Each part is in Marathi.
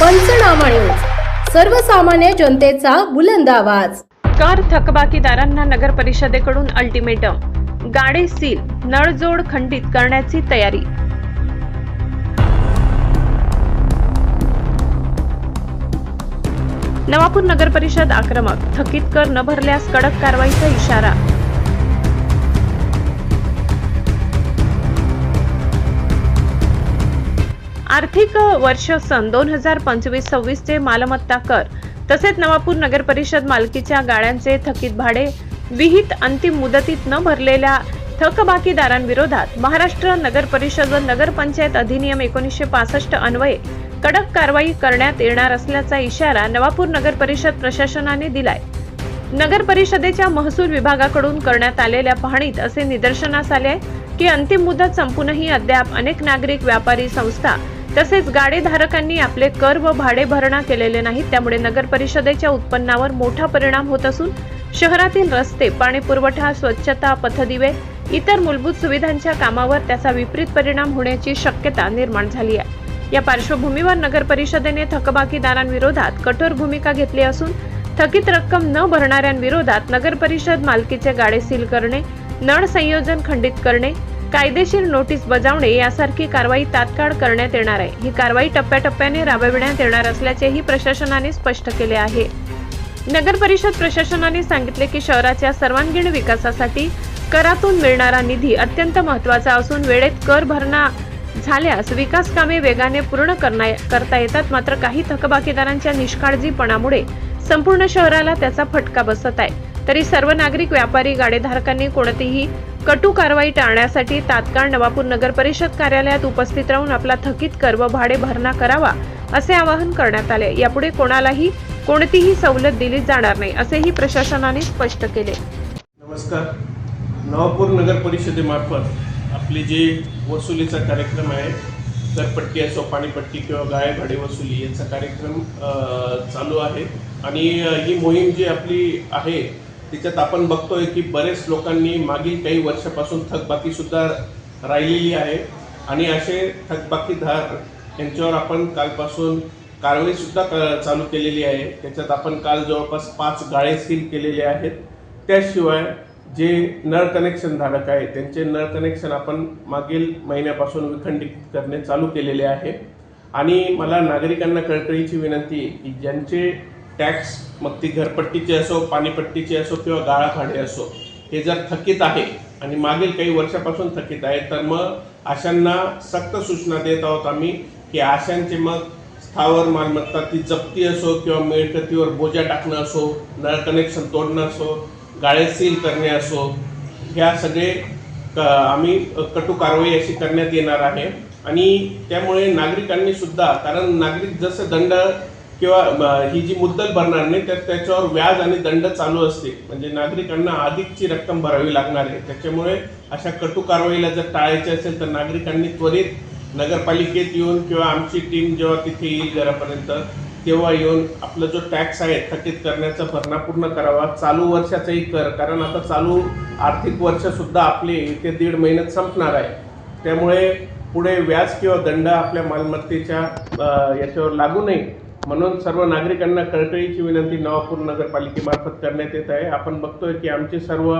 पंचनामा न्यूज. सर्वसामान्य जनतेचा बुलंद आवाज. कर थकबाकीदारांना नगर परिषदेकडून अल्टिमेटम. गाडे सील नळजोड खंडित करण्याची तयारी. नवापूर नगर परिषद आक्रमक थकीत कर न भरल्यास कडक कारवाईचा इशारा. आर्थिक वर्ष सन दोन हजार पंचवीस सव्वीसचे मालमत्ता कर. तसेच नवापूर नगर परिषद मालकीच्या गाड्यांचे थकीत भाडे विहित अंतिम मुदतीत न भरलेल्या थकबाकीदारांविरोधात महाराष्ट्र नगर परिषद व नगरपंचायत अधिनियम एकोणीसशे पासष्ट अन्वये कडक कारवाई करण्यात येणार असल्याचा इशारा नवापूर नगर परिषद प्रशासनाने दिलाय. नगर परिषदेच्या महसूल विभागाकडून करण्यात आलेल्या पाहणीत असे निदर्शनास आले की अंतिम मुदत संपूनही अद्याप अनेक नागरिक व्यापारी संस्था तसेच गाडेधारकांनी आपले कर व भाडे भरणा केलेले नाहीत. त्यामुळे नगर परिषदेच्या उत्पन्नावर मोठा परिणाम होत असून शहरातील रस्ते पाणी पुरवठा स्वच्छता पथदिवे इतर मूलभूत सुविधांच्या कामावर त्याचा विपरीत परिणाम होण्याची शक्यता निर्माण झाली आहे. या पार्श्वभूमीवर नगर परिषदेने थकबाकीदारांविरोधात कठोर भूमिका घेतली असून थकीत रक्कम न भरणाऱ्यांविरोधात नगर परिषद मालकीचे गाडे सील करणे नळ संयोजन खंडित करणे कायदेशीर नोटीस बजावणे यासारखी कारवाई तात्काळ करण्यात येणार आहे. ही कारवाई टप्प्याटप्प्याने राबविण्यात येणार असल्याचेही प्रशासनाने स्पष्ट केले आहे. नगर परिषद प्रशासनाने सांगितले की शहराच्या सर्वांगीण विकासासाठी करातून मिळणारा निधी अत्यंत महत्त्वाचा असून वेळेत कर भरणा झाल्यास विकास कामे वेगाने पूर्ण करण्या करता येतात. मात्र काही थकबाकीदारांच्या निष्काळजीपणामुळे संपूर्ण शहराला त्याचा फटका बसत आहे. तरी सर्व नागरिक व्यापारी गाडेधारकांनी कोणतीही कटू कारवाई टाळण्यासाठी तात्काळ नवापूर नगर परिषद कार्यालयात उपस्थित राहून आपला थकीत कर व भाडे भरणा करावा असे आवाहन करण्यात आले. यापुढे कोणालाही कोणतीही सवलत दिली जाणार नाही असेही प्रशासनाने स्पष्ट केले. नमस्कार. नवापूर नगर परिषदेमार्फत आपले जे वसुलीचा कार्यक्रम आहे घरपट्टी असो पाणीपट्टी किंवा गाय भाडे वसुली यांचा कार्यक्रम चालू आहे. आणि ही मोहीम जी आपली आहे त्याच्यात आपण बघतोय की बरेच लोकांनी मागील काही वर्षापासून थकबाकीसुद्धा राहिलेली आहे. आणि असे थकबाकीधार यांच्यावर आपण कालपासून कारवाईसुद्धा क- चालू केलेली आहे. त्याच्यात आपण काल जवळपास पाच गाळे सील केलेले आहेत. त्याशिवाय जे नळ कनेक्शन धारक आहे त्यांचे नळ कनेक्शन आपण मागील महिन्यापासून विखंडित करणे चालू केलेले आहे. आणि मला नागरिकांना कळकळीची विनंती आहे की ज्यांचे टॅक्स मग ती घरपट्टीची असो पाणीपट्टीचे असो किंवा गाळा असो हे जर थकीत आहे आणि मागील काही वर्षापासून थकीत आहे तर मग अशांना सक्त सूचना देत आहोत आम्ही की अशांचे मग स्थावर मालमत्ता ती जप्ती असो किंवा मिळकतीवर बोजा टाकणं असो नळ कनेक्शन तोडणं असो गाळे सील करणे असो ह्या सगळे क- आम्ही कटू कारवाई अशी करण्यात येणार आहे. आणि त्यामुळे नागरिकांनी सुद्धा कारण नागरिक जसं दंड किंवा ही जी मुद्दल भरणार नाही तर त्याच्यावर व्याज आणि दंड चालू असते म्हणजे नागरिकांना अधिकची रक्कम भरावी लागणार आहे. त्याच्यामुळे अशा कटू कारवाईला जर टाळायचे असेल तर नागरिकांनी त्वरित नगरपालिकेत येऊन किंवा आमची टीम जेव्हा तिथे येईल घरापर्यंत तेव्हा येऊन आपला जो टॅक्स आहे थकीत करण्याचा भरणा पूर्ण करावा. चालू वर्षाचाही कर कारण आता चालू आर्थिक वर्षसुद्धा आपले इथे दीड महिन्यात संपणार आहे. त्यामुळे पुढे व्याज किंवा दंड आपल्या मालमत्तेच्या याच्यावर लागू नये. म्हणून सर्व नागरिकांना कळकळीची विनंती नवापूर नगरपालिकेमार्फत करण्यात येत आहे. आपण बघतोय की आमचे सर्व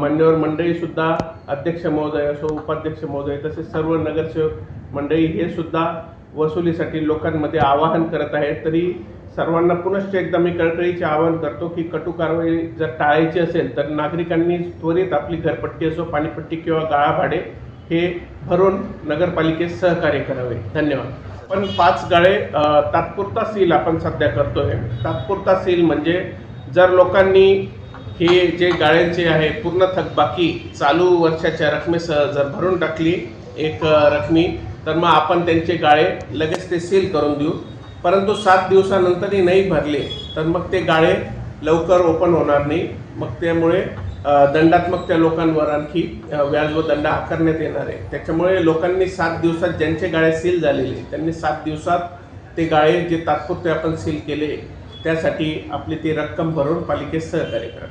मान्यवर मंडळी सुद्धा अध्यक्ष महोदय असो उपाध्यक्ष महोदय तसेच सर्व नगरसेवक मंडळी हे सुद्धा वसुलीसाठी लोकांमध्ये आवाहन करत आहेत. तरी सर्वांना पुनश्च एकदा मी कळकळीचे आवाहन करतो की कटू कारवाई जर टाळायची असेल तर नागरिकांनी त्वरित आपली घरपट्टी असो पाणीपट्टी किंवा गाळा भाडे हे भरून नगरपालिकेत सहकार्य करावे. धन्यवाद. पण पाच गाळे तात्पुरता सील आपण सध्या करतोय. तात्पुरता सील म्हणजे जर लोकांनी हे जे गाळ्यांचे आहे पूर्ण थकबाकी चालू वर्षाच्या रकमेसह जर भरून टाकली एक रकमी तर मग आपण त्यांचे गाळे लगेच ते सील करून देऊ. परंतु सात दिवसानंतरही नाही भरले तर मग ते गाळे लवकर ओपन होणार नाही. मग त्यामुळे दंडात्मक त्या लोकांवर आणखी व्याज व दंड आकारण्यात येणार आहे. त्याच्यामुळे लोकांनी सात दिवसात ज्यांचे गाळे सील झालेले त्यांनी सात दिवसात ते गाळे जे तात्पुरते आपण सील केले त्यासाठी आपली ती रक्कम भरून पालिकेत सहकार्य करा.